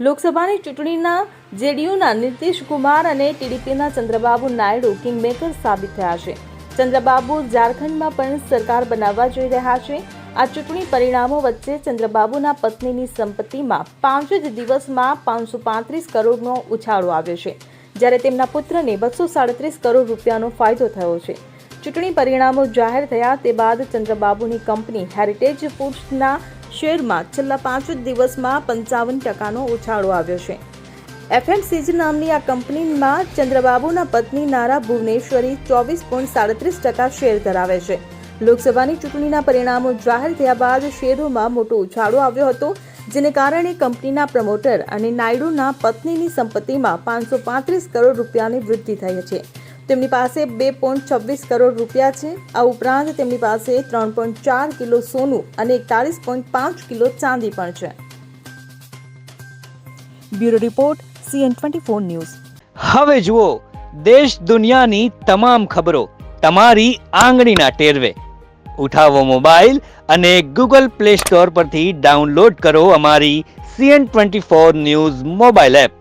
લોકસભાની ચૂંટણીના જેડીયુના નીતિશ કુમાર અને ટીડીપીના ચંદ્રબાબુ નાયડુ કિંગમેકર સાબિત થયા છે. ચંદ્રબાબુ ઝારખંડમાં પણ સરકાર બનાવવા જઈ રહ્યા છે. આ ચૂંટણી પરિણામો વચ્ચે ચંદ્રબાબુના પત્નીની સંપત્તિમાં પાંચ જ દિવસમાં પાંચસો પાંત્રીસ કરોડનો ઉછાળો આવ્યો છે. જ્યારે તેમના પુત્રને બસો સાડત્રીસ કરોડ રૂપિયાનો ફાયદો થયો છે. ચૂંટણી પરિણામો જાહેર થયા તે બાદ ચંદ્રબાબુની કંપની હેરિટેજ ફૂડ્સના શેરમાં છેલ્લા પાંચ જ દિવસમાં પંચાવન ટકાનો ઉછાળો આવ્યો છે. એફએમસીજી નામની આ કંપનીમાં ચંદ્રબાબુના પત્ની નારા ભુવનેશ્વરી ચોવીસ પોઈન્ટ સાડત્રીસ ટકા શેર ધરાવે છે. લોકસભાની ચૂંટણીના પરિણામો જાહેર થયા બાદ શેરોમાં મોટો ઉછાળો આવ્યો હતો, જેને કારણે કંપનીના પ્રમોટર અને નાયડુના પત્નીની સંપત્તિમાં પાંચસો પાંત્રીસ કરોડ રૂપિયાની વૃદ્ધિ થઈ છે. તેમની પાસે બે પોઈન્ટ છવ્વીસ કરોડ રૂપિયા છે. આ ઉપરાંત તેમની પાસે ત્રણ પોઈન્ટ ચાર કિલો સોનું અને એકતાલીસ પોઈન્ટ પાંચ કિલો ચાંદી પણ છે. Bureau report, CN twenty four news. હવે જુઓ, દેશ દુનિયાની તમામ ખબરો તમારી આંગળીના ટેરવે. ઉઠાવો મોબાઈલ અને ગૂગલ પ્લે સ્ટોર પરથી ડાઉનલોડ કરો અમારી CN twenty four news mobile app.